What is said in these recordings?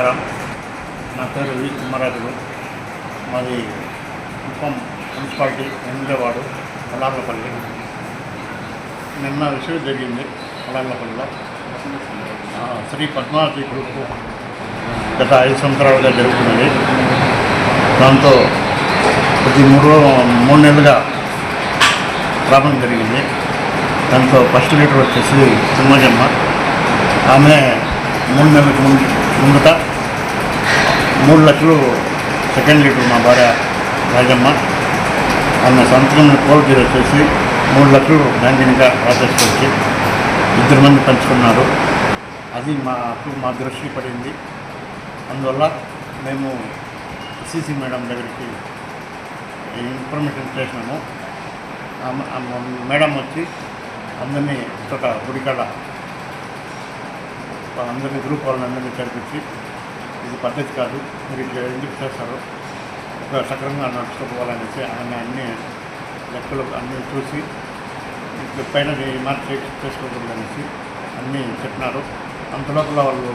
నమస్కారం. నా పేరు వి కుమారాజులు మాది కుప్పం మున్సిపాలిటీ ఎనిమిదో వార్డు అలార్లపల్లి నిన్న విషయం జరిగింది అలార్లపల్లిలో శ్రీ పద్మావతి గ్రూప్ గత ఐదు సంవత్సరాలుగా జరుగుతున్నది. దాంతో ప్రతి మూడు మూడు నెలలుగా ప్రాబ్లం జరిగింది. దాంతో ఫస్ట్ లీటర్ వచ్చేసి సింహజమ్మ. ఆమె మూడు నెలలకు ముందు ముందుట మూడు లక్షలు సెకండ్ లీటర్ మా భార్య రాజమ్మ. ఆమె సంతకం కోల్డ్ వచ్చేసి మూడు లక్షలు బ్యాంకింగ్గా రాసేసుకొచ్చి ఇద్దరు మంది పంచుకున్నారు. అది మాకు మా దృష్టి పడింది. అందువల్ల మేము సీసీ మేడం దగ్గరికి ఇన్ఫర్మేషన్ చేసినాము. మేడం వచ్చి అందరినీ ఒక గుడికాడ అందరినీ గ్రూప్ వాళ్ళని అందరినీ చదివించి ఇది పద్ధతి కాదు. మీరు ఇట్లా ఎందుకు చేస్తారు ఒక సక్రమంగా నడుచుకోవాలనేసి ఆయన అన్ని లెక్కలు అన్నీ చూసి ఇట్లా పైన మార్చి చేసుకోకూడదు అనేసి అన్నీ చెప్పినారు. అంతలోపల వాళ్ళు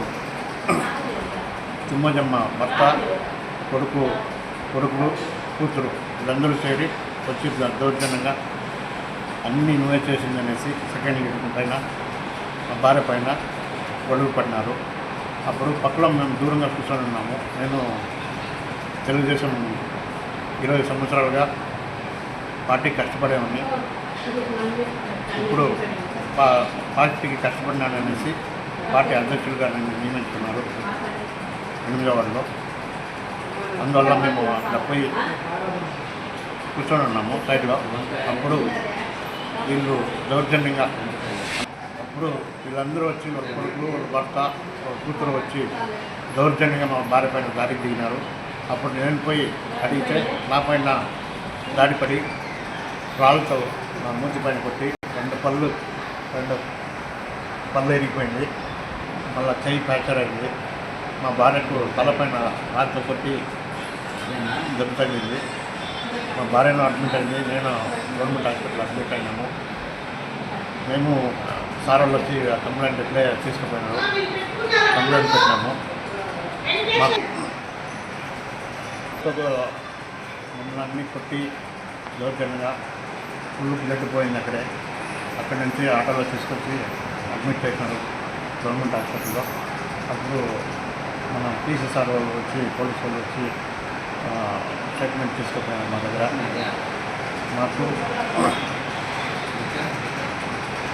తిమ్మజమ్మ భర్త కొడుకు కొడుకులు కూతురు వీళ్ళందరూ చేరి వచ్చి దౌర్జన్యంగా అన్నీ నువ్వే చేసిందనేసి సెకండ్ ఇయర్ పైన మా భార్య పైన గొడవ పడినారు. అప్పుడు పక్కలో మేము దూరంగా కూర్చొని ఉన్నాము. నేను తెలుగుదేశం ఇరవై సంవత్సరాలుగా పార్టీ కష్టపడేవాడిని. ఇప్పుడు పా పార్టీకి కష్టపడినాననేసి పార్టీ అధ్యక్షులుగా నన్ను నియమించుకున్నారు ఎనిమిదో వార్డులో. అందువల్ల మేము అక్కడ పోయి కూర్చొని ఉన్నాము సైడ్లో. అప్పుడు వీళ్ళు దౌర్జన్యంగా ఇప్పుడు వీళ్ళందరూ వచ్చి వాళ్ళ కొడుకులు వాళ్ళ భర్త వాళ్ళ కూతురు వచ్చి దౌర్జన్యంగా మా భార్య పైన దాడికి దిగినారు. అప్పుడు నేను పోయి అడిగితే నా పైన దాడిపడి రాళ్ళతో నా మూతి పైన కొట్టి రెండు పళ్ళు రెండు పళ్ళు ఎరిగిపోయింది. మళ్ళీ చెయ్యి ఫ్రాక్చర్ అయింది. మా భార్యకు తలపైన రాళ్ళతో కొట్టి దెబ్బ తగిలింది. మా భార్యను అడ్మిట్ అయింది. నేను గవర్నమెంట్ హాస్పిటల్ అడ్మిట్ అయినాము. మేము సార్ వాళ్ళు వచ్చి కంప్లైంట్ ఇట్లే తీసుకుపోయినారు కంప్లైంట్ పెట్టినాము. మాకు మమ్మల్ని అన్నీ కొట్టి దౌర్జన్యంగా ఫుల్ బ్లడ్ పోయింది అక్కడే. అక్కడి నుంచి ఆటోలో తీసుకొచ్చి అడ్మిట్ చేసినారు గవర్నమెంట్ హాస్పిటల్లో. అప్పుడు మన పీసీ సార్ వాళ్ళు వచ్చి పోలీసు వాళ్ళు వచ్చి ట్రీట్మెంట్ తీసుకుపోయినారు మా దగ్గర. మాకు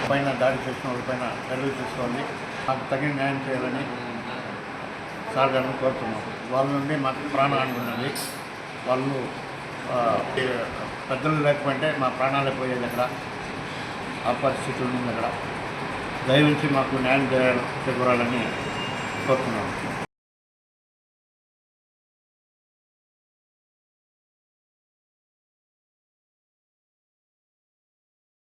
పైన దాడి చేసిన వాళ్ళపైన చర్యలు తీసుకోండి. మాకు తగిన న్యాయం చేయాలని సార్ గారిని కోరుతున్నాం. వాళ్ళ నుండి మాకు ప్రాణహాని ఉన్నది వాళ్ళు పెద్దలు లేకపోతే మా ప్రాణాలు పోయేది అక్కడ. ఆ పరిస్థితులు ఉంది అక్కడ. దయవించి మాకు న్యాయం చేయాలి చేకూరాలని కోరుతున్నాను